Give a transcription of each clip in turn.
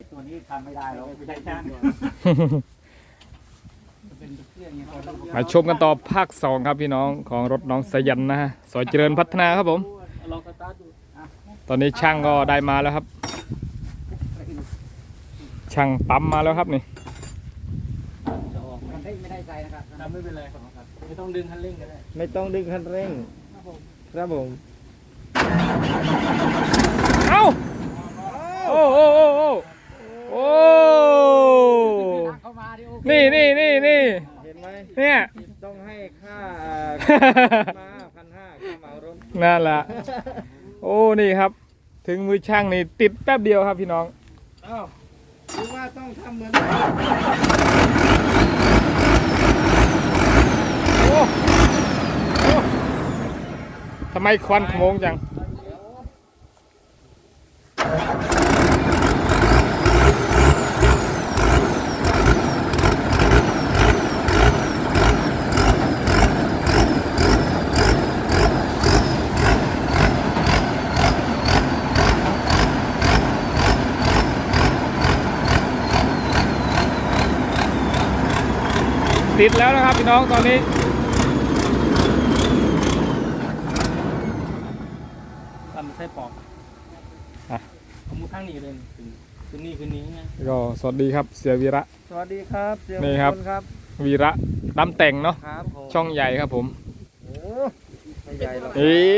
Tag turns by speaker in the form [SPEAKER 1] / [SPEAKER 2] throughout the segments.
[SPEAKER 1] ตัวนี้ทำไม่ได้หรอกไม่ใช่ช่างเป็นเครื่องอย่างนี้
[SPEAKER 2] มาชมกันต่อภาคสองครับพี่น้องของรถน้องสยันนะฮะซอยเจริญพัฒนาครับผม
[SPEAKER 1] ลองสตาร์ทดู
[SPEAKER 2] ตอนนี้ช่างก็ได้มาแล้วครับ ช่างปั๊มมาแล้วครับนี่
[SPEAKER 1] จะออกมันได้ไม่ได้ใจนะครับทำไม่เป็นไรครับไม่ต้องดึงคันเร่งก็ได้
[SPEAKER 3] ไม่ต้องดึงคันเร่ง ครับผม
[SPEAKER 2] เอ้าโอ้โอ้โอ้โอ้โอ้
[SPEAKER 1] เข้ามาดิโอเค
[SPEAKER 2] นี่นี่นี่นี่
[SPEAKER 3] เห็นไหม
[SPEAKER 2] เนี่ย
[SPEAKER 3] ต้องให้ค่า มาพันห้าค่าเหมารถ
[SPEAKER 2] นั่นแหละโอ้นี่ครับ ถึงมือช่างนี่ติดแป๊บเดียวครับพี่น้อง
[SPEAKER 3] อ้าวหรือว่าต้องทำเหมือน
[SPEAKER 2] โอ้โอ้ทำไมควันขโมงจัง ติดแล้วนะครับพี่น้องตอนนี้
[SPEAKER 1] ทำใส่ปอก
[SPEAKER 2] อะ
[SPEAKER 1] เอามือข้างนี้เลยถึงถึงนี่คืนนี้ไง
[SPEAKER 2] ก็สวัสดีครับเสียวีระ
[SPEAKER 3] สวัสดีครับเสีย
[SPEAKER 2] นี่ครับ
[SPEAKER 3] มงลครับ
[SPEAKER 2] วีระดำแต่งเนาะ
[SPEAKER 3] ครับผม
[SPEAKER 2] ช่องใหญ่ครับผม
[SPEAKER 3] โอ้ไม่ใหญ่หรอก
[SPEAKER 2] เอ้ย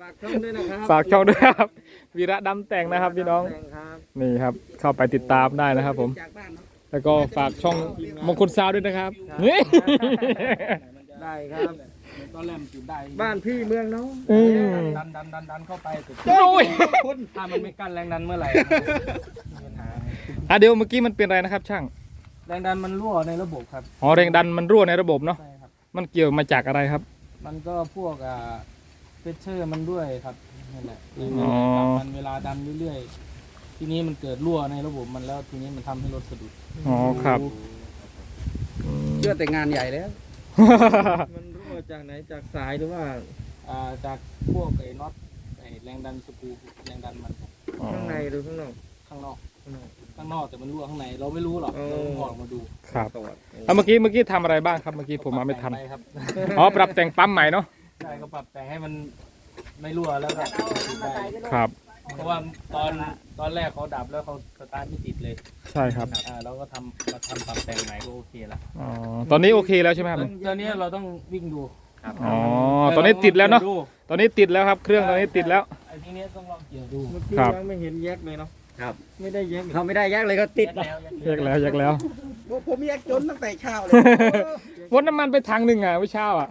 [SPEAKER 3] ฝากช่องด้วยนะครับ
[SPEAKER 2] ฝากช่องด้วยครับวีระดำแต่งนะครับพี่น้อง
[SPEAKER 3] แต่ครับ
[SPEAKER 2] นี่ครับ เข้าไปติดตามได้นะครับผม
[SPEAKER 3] จากบ้านเนาะ
[SPEAKER 2] แล้วก็ฝากช่องมงคลซาวด้วยนะครับนี่
[SPEAKER 3] ได้ครับ
[SPEAKER 1] ตอนแรกมันจุดได้
[SPEAKER 3] บ้านพี่เมืองน้อง
[SPEAKER 2] อืม
[SPEAKER 1] ดันดันดันดันเข้าไปสุด
[SPEAKER 2] โอ้ย
[SPEAKER 1] ถ้ามันไม่กั้นแรงดันเมื่อไหร่มีปัญหา
[SPEAKER 2] อะเดี๋ยวเมื่อกี้มันเป็นอะไรนะครับ ช่าง
[SPEAKER 1] แรงดันมันรั่วในระบบครับ
[SPEAKER 2] อ๋อแรงดันมันรั่วในระบบเนาะ
[SPEAKER 1] ใช่ครับ
[SPEAKER 2] มันเกี่ยวมาจากอะไรครับ
[SPEAKER 1] มันก็พวกอ่าเฟเชอร์มันด้วยครับนั่นแหละคือ
[SPEAKER 2] อ๋อ
[SPEAKER 1] มันเวลาดันเรื่อยๆ ทีนี้มันเกิดรั่วในระบบมันแล้วทีนี้มันทำให้รถสะดุด
[SPEAKER 2] อ๋อครับอืม
[SPEAKER 3] เชื่อแต่งานใหญ่แล้ว มันรั่วจากไหนจากสายหรือว่า
[SPEAKER 1] อ่าจากพวกไอ้น็อตไอ้แรงดันสกรูแรงดันมัน
[SPEAKER 3] ข้างในหรือข้างนอก
[SPEAKER 1] ข้างนอก
[SPEAKER 3] ข้างนอก
[SPEAKER 1] ข้างนอกแต่มันรั่วข้างในเราไม่รู้หรอก
[SPEAKER 3] เออ
[SPEAKER 1] เราต้องออกมาดู
[SPEAKER 2] ครับ
[SPEAKER 3] ตรวจ
[SPEAKER 2] อะเมื่อกี้เมื่อกี้ทำอะไรบ้างครับเมื่อกี้ผมมาไม่ทัน
[SPEAKER 1] ปรับแต่งปครับ
[SPEAKER 2] อ๋อปรับแต่งปั๊มใหม่เนาะ
[SPEAKER 1] ใช่ก็ปรับแต่งให้มันไม่รั่วแล้วก็ติดได้
[SPEAKER 2] ครับ
[SPEAKER 1] เพราะว่าตอนตอนแรกเขาดับแล้วเขาสตาร์ทไม่ติดเลย
[SPEAKER 2] ใช่ครับ
[SPEAKER 1] อ่าเราก็ทำมาทำปรับแต่งใหม่ก็โอเคละ
[SPEAKER 2] อ๋อตอนนี้โอเคแล้วใช่ไหมครับ
[SPEAKER 1] ตอนนี้เราต้องวิ่งดูครับ
[SPEAKER 2] อ๋อตอนนี้ติดแล้วเนาะตอนนี้ติดแล้วครับเครื่องตอนนี้ติดแล้ว
[SPEAKER 1] ไอ้ทีนี้ต้องลองเกี่ยวดู
[SPEAKER 3] เมื่อกี้
[SPEAKER 2] ครับ
[SPEAKER 3] ยังไม่เห็นแยกเลยเนาะ
[SPEAKER 1] ครับ
[SPEAKER 3] ไม่ได้แยก
[SPEAKER 4] เขาไม่ได้แยกเลยก็ติด
[SPEAKER 1] แล้ว
[SPEAKER 2] แยกแล้วแยกแล้ว
[SPEAKER 4] ผมแยกจนตั้งแต่เช้าเลย
[SPEAKER 2] วนน้ำมันไปทางหนึ่งอะวิเช้าอะ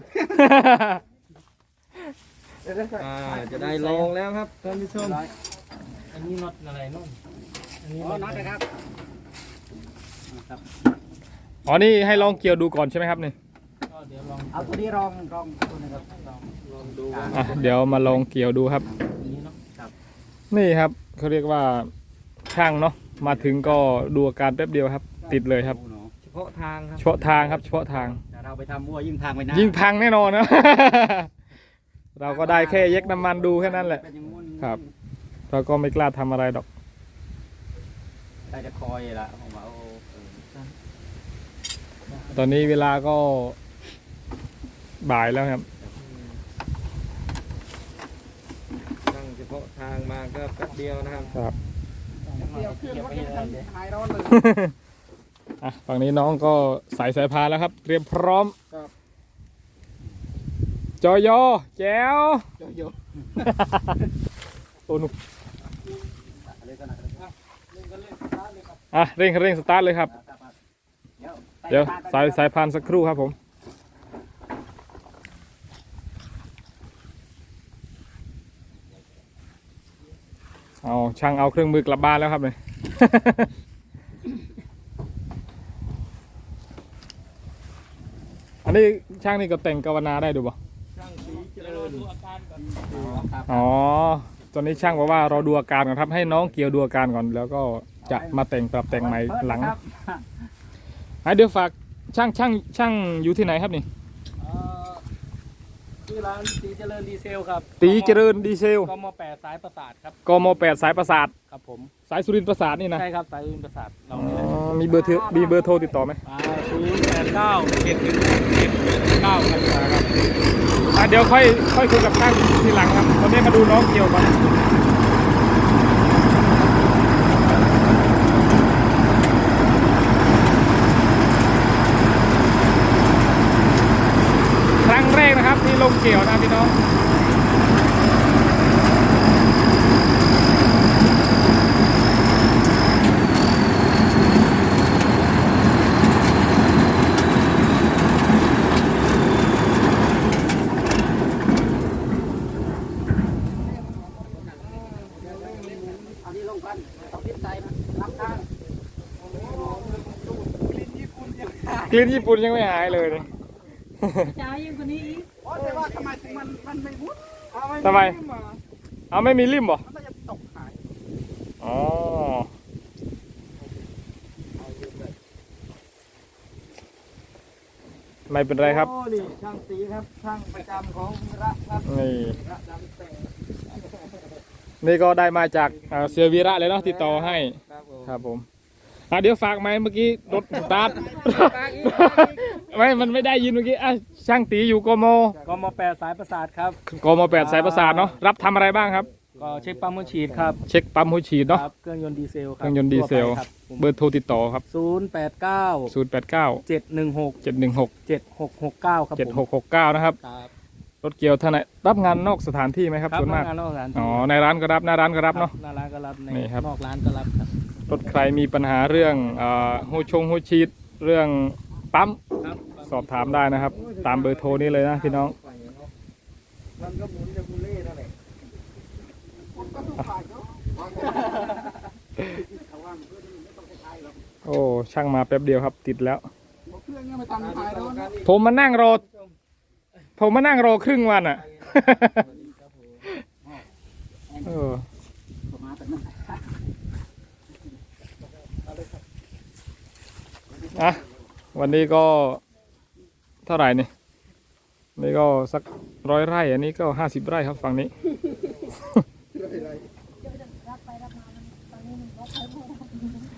[SPEAKER 3] อ่าจะได้ลองแล้วครับท่านผู้ชม
[SPEAKER 1] อันนี้น็อตอะไรนู่นอันนี้
[SPEAKER 4] อ๋อน็อตนะครับ
[SPEAKER 1] ครับ
[SPEAKER 2] อ๋อนี่ให้ลองเกี่ยวดูก่อนใช่ไหมครับนี่
[SPEAKER 1] ก็เดี๋ยวลอง
[SPEAKER 4] เอาตัวนี้รองรองตัวนึงครับ
[SPEAKER 1] ลองลองดูว่า
[SPEAKER 2] อะเดี๋ยวมาลองเกี่ยวดูครับ
[SPEAKER 1] อันนี้เนาะครับ
[SPEAKER 2] นี่ครับเขาเรียกว่าช่างเนาะมาถึงก็ดูอาการแป๊บเดียวครับ ติดเลยครับ
[SPEAKER 3] เฉพาะทางครับ
[SPEAKER 2] เฉพาะทางครับเฉพาะทาง
[SPEAKER 4] แต่เราไปทำมั่วยิ่งทางไปหน้า
[SPEAKER 2] ยิ่
[SPEAKER 4] ยิ่
[SPEAKER 2] งพังแน่นอนนะ เราก็ได้แค่เย็กน้ำมันดูแค่นั้นแหละ ครับ เราก็ไม่กล้าทำอะไรดอก
[SPEAKER 4] ได้จะคอยละผมว่าโอ้เออ
[SPEAKER 2] ตอนนี้เวลาก็บ่ายแล้วครับ
[SPEAKER 3] ทางเฉพาะทางมาก็แป๊บเดียวนะครับ
[SPEAKER 2] ครับ
[SPEAKER 1] เกี่ยวเครื่องเขาจะทำ
[SPEAKER 4] หายร้อนเลย
[SPEAKER 2] อะฝั่งนี้น้องก็ใส่สายพานแล้วครับ เตรียมพร้อม
[SPEAKER 3] ครับ
[SPEAKER 2] จอยอแจ๋ว
[SPEAKER 4] เยอะ
[SPEAKER 2] โอ้หนุ
[SPEAKER 4] ๆเลยขนาดนั้นครับ
[SPEAKER 2] อะเร่งเร่งสตาร์ทเลยครับ
[SPEAKER 4] เดี๋ยว
[SPEAKER 2] เดี๋ยวสายสายพานสักครู่ครับผมเอาช่างเอาเครื่องมือกลับบ้านแล้วครับเนี่ยอันนี้ช่างนี่ก็แต่งกาวนาได้ดูป่ะ
[SPEAKER 3] ช่างสีเจ
[SPEAKER 1] เดี๋ยว
[SPEAKER 3] ริ
[SPEAKER 1] เรา
[SPEAKER 3] ญ
[SPEAKER 1] ดูอาการก่อน
[SPEAKER 4] ครับ
[SPEAKER 2] อ๋อ ตอนนี้ช่างบอกว่าเราดูอาการก่อนครับ ให้น้องเกียวดูอาการก่อน แล้วก็จะมาแต่งปรับแต่งใหม่หลัง
[SPEAKER 4] ครับ
[SPEAKER 2] อะเดี๋ยวฝากช่างช่างช่างอยู่ที่ไหนครับนี่
[SPEAKER 1] เอ่อชื่อร้านตีเจริญดีเซลครับ
[SPEAKER 2] ตีเจริญดีเซล
[SPEAKER 1] กมแปดสายประสาทครับ
[SPEAKER 2] กมแปดสายประสาท
[SPEAKER 1] ครับผม
[SPEAKER 2] สายสุรินทร์ประสาทนี่นะ
[SPEAKER 1] ใช่ครับสายอื่นประสาทเรา
[SPEAKER 2] อ๋
[SPEAKER 1] เนี่ย
[SPEAKER 2] มีเบอร์เทอมีเบอร์โทรติดต่อไหม
[SPEAKER 1] ศูนย์แปดเก้าเจ็ดหนึ่งเจ็ดเก้าครับ
[SPEAKER 2] เดี๋ยวค่อยค่อยคุยกับช่างทีหลังครับ ตอนนี้มาดูน้องเกี่ยวก่อนครั้งแรกนะครับที่ลงเกี่ยวนะพี่น้อง
[SPEAKER 4] เอานี้ลงกันต้องพิจใจนะรับทาง
[SPEAKER 2] ก ลิ่นญี่ปุ่นยังไม่หายเลยเลย
[SPEAKER 5] เช้ายิ่งกว่านี้อีก
[SPEAKER 4] แต่ว่าทำไมถึงมันมันไม่มุด
[SPEAKER 2] ทำไมเอาไม่มีริมเหรอ
[SPEAKER 4] มันก็จะตกหาย
[SPEAKER 2] อ๋อ ไม่เป็นไรครับ
[SPEAKER 3] โอ้นี่ช่างตีครับช่างประจำของวีระครับ
[SPEAKER 2] นี่
[SPEAKER 3] วีระดำแต่ง
[SPEAKER 2] นี่ก็ได้มาจากเอ่อเสียวีระเลยเนาะติดต่อให้
[SPEAKER 3] ครับผม
[SPEAKER 2] ครับผม อะเดี๋ยวฝากไหมเมื่อกี้รถสตาร์ทไม่มันไม่ได้ยินเมื่อกี้อะช่างตีอยู่กม
[SPEAKER 1] กมแปดสายประสาทครับ
[SPEAKER 2] กมแปดสายประสาทเนาะรับทำอะไรบ้างครับ
[SPEAKER 1] ก็เช็คปั๊มหัวฉีดครับ
[SPEAKER 2] เช็คปั๊มหัวฉีดเนาะ
[SPEAKER 1] ครับเครื่องยนต์ดีเซลค
[SPEAKER 2] เครับรื่องยนต์ดีเซล เบอร์โทรติดต่อครับ
[SPEAKER 1] ศูนย์แปดเก้า
[SPEAKER 2] 089
[SPEAKER 1] เจ็ดหนึ่งหก
[SPEAKER 2] 716
[SPEAKER 1] เจ็ดหกหกเก้าครับผม
[SPEAKER 2] 7669 นะครับ
[SPEAKER 1] ครับ
[SPEAKER 2] รถเกี่ยวท่านไหนรับงานนอกสถานที่ไหมครับ
[SPEAKER 1] ครับ
[SPEAKER 2] ส่วนมาก
[SPEAKER 1] งานนอกร้าน
[SPEAKER 2] อ๋อในร้านก็รับหน้าร้านก็รับเนาะ
[SPEAKER 1] หน้าร้านก็รับใน
[SPEAKER 2] นี่ครับ
[SPEAKER 1] นอกร้านก็รับครับ
[SPEAKER 2] รถใครมีปัญหาเรื่องอหูชงหูชีดเรื่องปั๊มสอบถามได้นะครับ ตามเบอร์โทรนี้เลยนะพี่น้อง
[SPEAKER 3] มันก็หมุนจะบุเล่นั่นแหละ
[SPEAKER 2] โอ้ช่างมาแป๊บเดียวครับ ติดแล้ว ผมมานั่งรอ ผมมานั่งรอครึ่งวันอะออ
[SPEAKER 4] มาแต่นั่น
[SPEAKER 2] อะวันนี้ก็เท่าไหร่นี่นี่ก็สักร้อยไร่ อันนี้ก็ห้าสิบไร่ครับฝั่งนี้
[SPEAKER 5] รับไปรับมามันตอนนี้มันรับไปไม่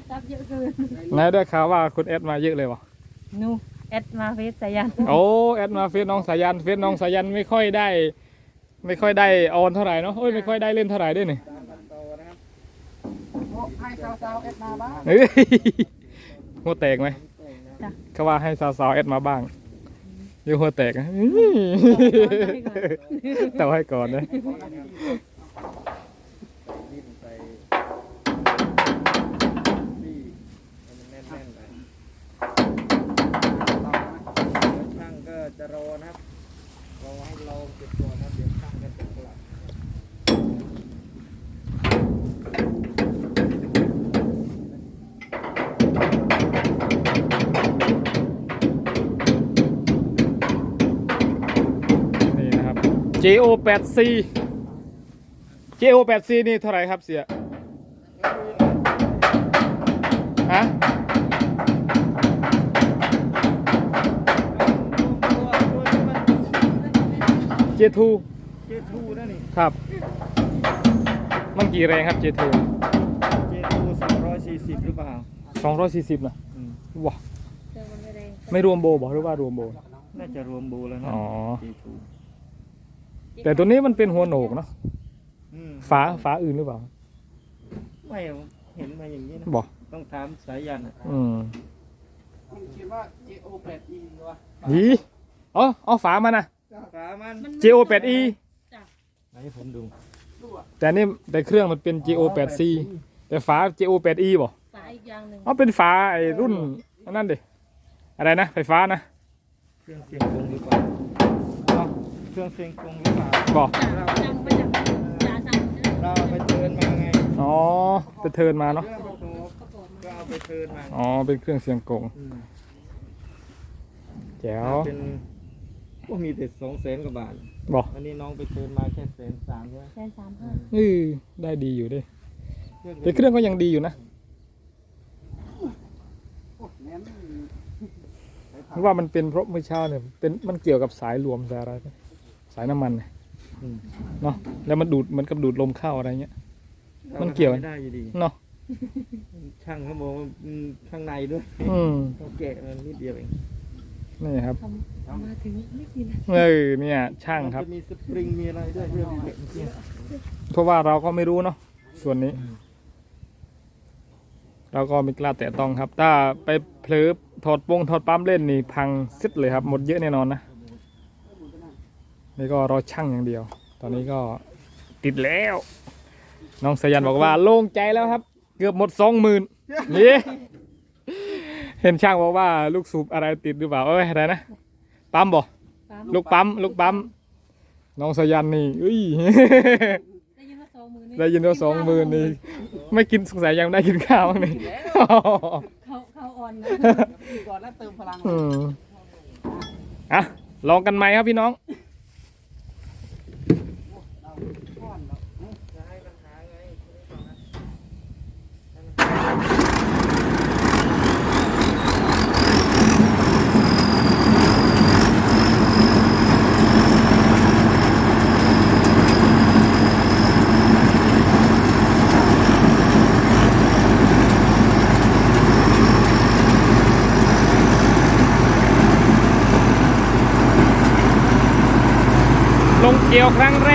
[SPEAKER 5] ได้รับเยอะเกิน
[SPEAKER 2] นายได้ข่าวว่าคุณแอดมาเยอะเลยวะ
[SPEAKER 5] นูแอดมาเฟซสายัน
[SPEAKER 2] โอ้แอดมาเฟซน้องสายันเฟซน้องสายันไม่ค่อยได้ ไม่ค่อยได้ออนเท่าไหร่เนาะโอ้ยไม่ค่อยได้เล่นเท่าไหร่ด้วยนี่
[SPEAKER 4] ให้สาวๆเอ็ดมาบ้าง
[SPEAKER 2] เฮ้ยหัวแตกไหม เขาว่าให้สาวๆแอดมาบ้างอยังหัวแตกนะแต่ให้ก่อนนะ
[SPEAKER 3] ดิ้นใส่บี้ให้มันแน่นๆไปช่างก็จะรอนะครับรอให้เราเก็บตัวนะครับเดี๋ยวช่างก็จะกลั
[SPEAKER 2] บ JO 8 C JO 8 C นี่เท่าไหร่ครับเสียฮะ
[SPEAKER 3] ตัวตัวที่มัน
[SPEAKER 2] J2
[SPEAKER 3] เจทูนั่นนี่
[SPEAKER 2] ครับ มันกี่แรงครับ J2
[SPEAKER 3] เจทูสองร้อยสี่สิบหรือเปล่า
[SPEAKER 2] 240นะ
[SPEAKER 3] อืม
[SPEAKER 2] ว้า
[SPEAKER 5] เจอมันไม่แรง
[SPEAKER 2] ไม่รวมโบบอกหรือว่ารวมโบ
[SPEAKER 3] น่าจะรวมบูแล้วนะ
[SPEAKER 2] อ๋อ
[SPEAKER 3] เจทู
[SPEAKER 2] แต่ตัวนี้มันเป็นหัวโหนกเนาะ
[SPEAKER 3] อืม
[SPEAKER 2] ฝาฝาอื่นหรือเปล่า
[SPEAKER 3] ไม่เห็นมาอย่างนี้นะ
[SPEAKER 2] บอก
[SPEAKER 3] ต้องถามสายยันอะ
[SPEAKER 2] อืม
[SPEAKER 4] มันคิดว่า JO 8 E วะ
[SPEAKER 2] หีอ๋ออ๋อฝามันนะ
[SPEAKER 3] ฝามัน
[SPEAKER 5] มัน
[SPEAKER 2] JO 8 E
[SPEAKER 3] ไหนผมดู
[SPEAKER 2] แต่นี่แต่เครื่องมันเป็น JO 8 C แต่ฝา JO 8 E บ่
[SPEAKER 5] ฝาอีกอย่างหนึ่ง
[SPEAKER 2] อ๋อเป็นฝาไอ้รุ่นอันนั่นดิอะไรนะไฟฟ้านะ
[SPEAKER 3] เครื่องเสียงกงหรือเปล่าเอาเค รื่องเสียงกงหรือเปล่า
[SPEAKER 2] บอก
[SPEAKER 5] จ่าประจำประจำจ่าสั่งนะ
[SPEAKER 3] เราเอาไปเทิร์นมาไง
[SPEAKER 2] อ๋อไปเทิร์นมาเนาะ
[SPEAKER 3] เครื่องประกอบ
[SPEAKER 5] ประกอบมา
[SPEAKER 3] ก็เอาไปเทิร์นมา
[SPEAKER 2] อ๋อ เป็นเครื่องเสียงกง
[SPEAKER 3] อืม
[SPEAKER 2] แจ๋ว
[SPEAKER 3] เป็นก็มีแต่สองแสนกว่าบาท
[SPEAKER 2] บอก
[SPEAKER 3] อันนี้น้องไปเทิร์นมาแค่แสนสามใช่ไหม
[SPEAKER 5] แสนสามห้า
[SPEAKER 2] เออได้ดีอยู่ดิ
[SPEAKER 3] เครื่อง
[SPEAKER 2] แต่เครื่องก็ยังดีอยู่นะ
[SPEAKER 4] โอ้แน่น
[SPEAKER 2] เพราะว่ามันเป็นเพราะเมื่อเช้าเนี่ยเป็นมันเกี่ยวกับสายรวมสายอะไรนะสายน้ำมันเนี่ย
[SPEAKER 3] อืม
[SPEAKER 2] เนาะแล้วมันดูดเหมันกับดูดลมเข้าอะไรเงี้ย มันเกี่ยว
[SPEAKER 3] ไม่ได้อยู่ดี
[SPEAKER 2] เนาะ
[SPEAKER 3] ช่างเขาบอกว่าอืมข้างในด้วย
[SPEAKER 2] อืม
[SPEAKER 3] เขาแกะมันนิดเดียวเอง
[SPEAKER 2] นี่ครับ
[SPEAKER 5] ทำมาถึงไม่กี่นาที
[SPEAKER 2] เออเนี่ย ช่างครับ
[SPEAKER 3] มันจะมีสปริงมีอะไรด้วยเรื่องแกะเมื่อกี้
[SPEAKER 2] เพราะว่าเราก็ไม่รู้เนาะส่วนนี้ เราก็ไม่กล้าแตะต้องครับ ถ้าไปเผลอถอดปงถอดปั๊มเล่นนี่พังซิดเลยครับ หมดเยอะแน่นอนนะ นี่ก็รอช่างอย่างเดียว ตอนนี้ก็ติดแล้ว น้องสายันบอกว่าโล่งใจแล้วครับ เกือบหมดสองหมื่นนี่เห็นช่างบอกว่าลูกสูบอะไรติดหรือเปล่าเอ้ยอะไรนะปั๊มบ่
[SPEAKER 5] ปั๊ม
[SPEAKER 2] ลูกปั๊มลูกปั๊มน้องสายันนี่อุ้ย
[SPEAKER 5] ได้ยินว่าสองหมื่น
[SPEAKER 2] ได้ยินว่าสองหมื่นนี่ไม่กินสงสัยยังได้กินข้าวบ้างนี่
[SPEAKER 5] เขาเขาอ่อนนะ
[SPEAKER 1] อยู่ก่อนแล้วเติมพลัง
[SPEAKER 2] อืมอะลองกันไหมครับพี่น้อง
[SPEAKER 3] จะให้ปัญหาไงคุณผู้ชมนะ
[SPEAKER 2] ล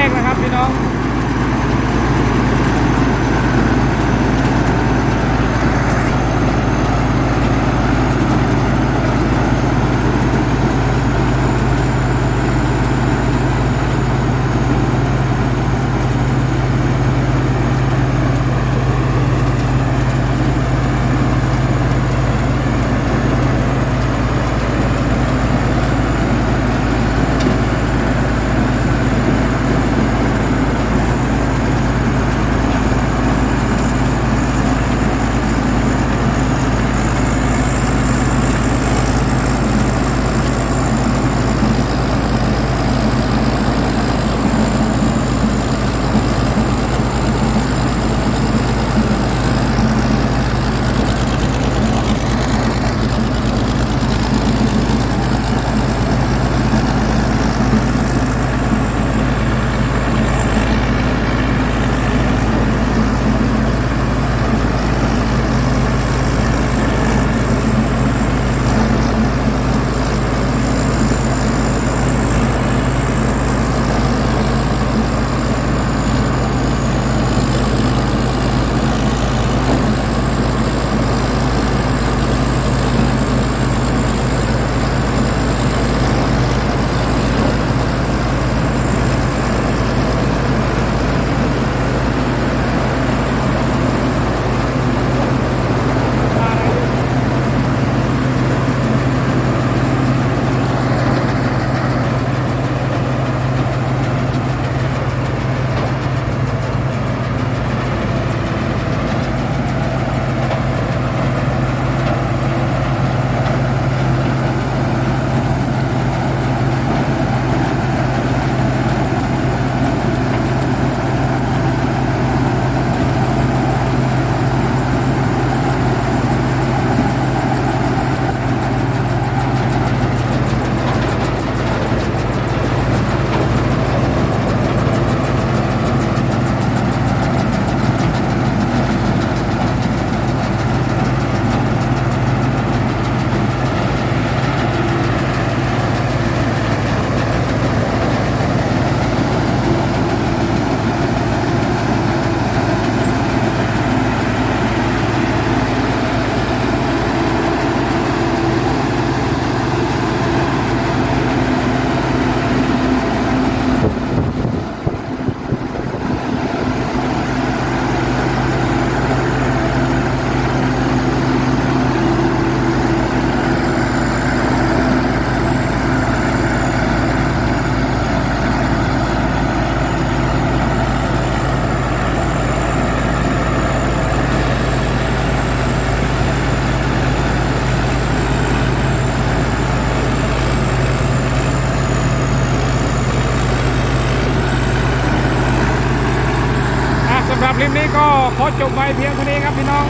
[SPEAKER 2] ว้เพียงเท่านี้ครับพี่น้อง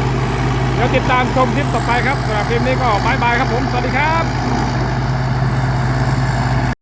[SPEAKER 2] เดี๋ยวติดตามชมคลิปต่อไปครับสำหรับคลิปนี้ก็บายบายครับผม สวัสดีครับ